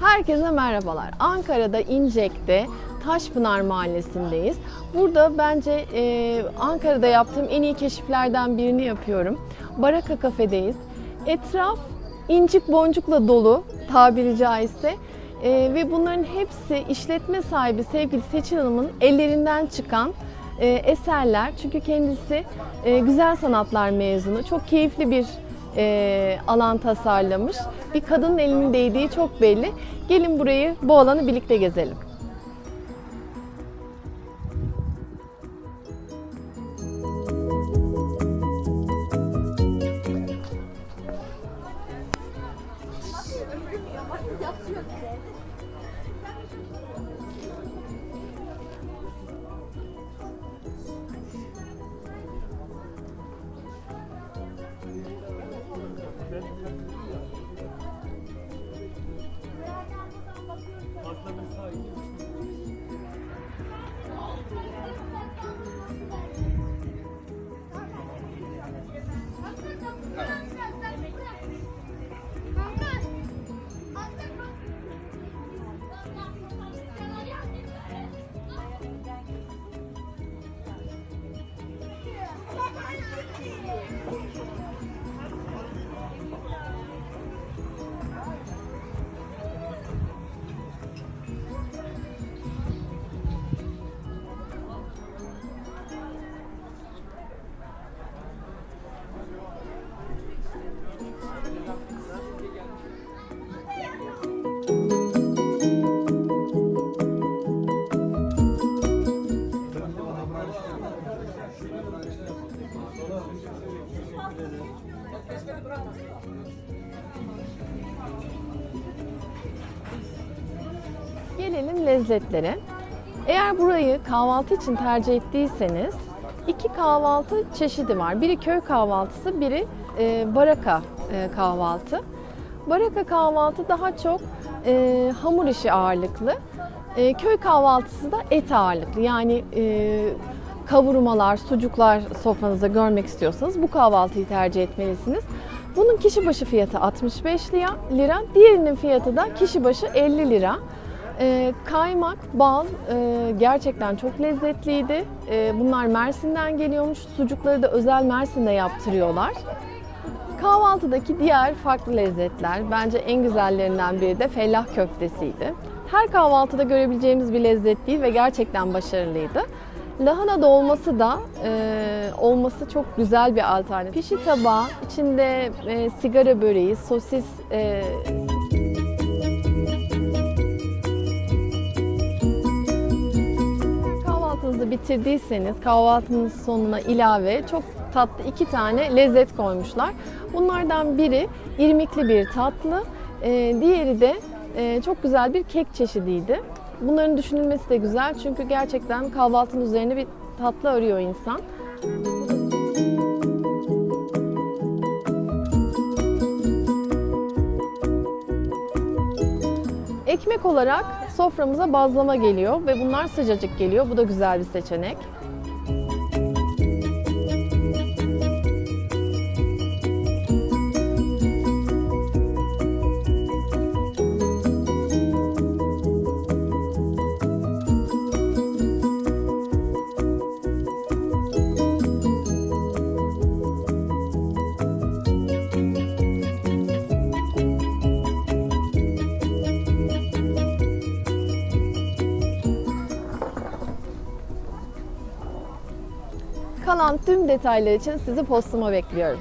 Herkese merhabalar. Ankara'da İncek'te Taşpınar Mahallesi'ndeyiz. Burada bence e, Ankara'da yaptığım en iyi keşiflerden birini yapıyorum. Baraka Kafe'deyiz. Etraf incik boncukla dolu tabiri caizse. E, ve bunların hepsi işletme sahibi sevgili Seçil Hanım'ın ellerinden çıkan e, eserler. Çünkü kendisi e, güzel sanatlar mezunu. Çok keyifli bir e, alan tasarlamış. Bir kadının elinin değdiği çok belli. Gelin burayı, bu alanı birlikte gezelim. Gelelim lezzetlere. Eğer burayı kahvaltı için tercih ettiyseniz iki kahvaltı çeşidi var. Biri köy kahvaltısı, biri e, baraka e, kahvaltı. Baraka kahvaltı daha çok e, hamur işi ağırlıklı. E, köy kahvaltısı da et ağırlıklı. Yani e, kavurmalar, sucuklar sofranızda görmek istiyorsanız bu kahvaltıyı tercih etmelisiniz. Bunun kişi başı fiyatı 65 lira, diğerinin fiyatı da kişi başı 50 lira. Ee, kaymak, bal e, gerçekten çok lezzetliydi. Ee, bunlar Mersin'den geliyormuş. Sucukları da özel Mersin'de yaptırıyorlar. Kahvaltıdaki diğer farklı lezzetler, bence en güzellerinden biri de fellah köftesiydi. Her kahvaltıda görebileceğimiz bir lezzet değil ve gerçekten başarılıydı. Lahana dolması da e, olması çok güzel bir alternatif. Pişi tabağı, içinde e, sigara böreği, sosis, e, Kahvaltınızı bitirdiyseniz kahvaltınız sonuna ilave çok tatlı iki tane lezzet koymuşlar. Bunlardan biri irmikli bir tatlı, e, diğeri de e, çok güzel bir kek çeşidiydi. Bunların düşünülmesi de güzel çünkü gerçekten kahvaltının üzerine bir tatlı arıyor insan. Ekmek olarak soframıza bazlama geliyor ve bunlar sıcacık geliyor. Bu da güzel bir seçenek. Kalan tüm detaylar için sizi postuma bekliyorum.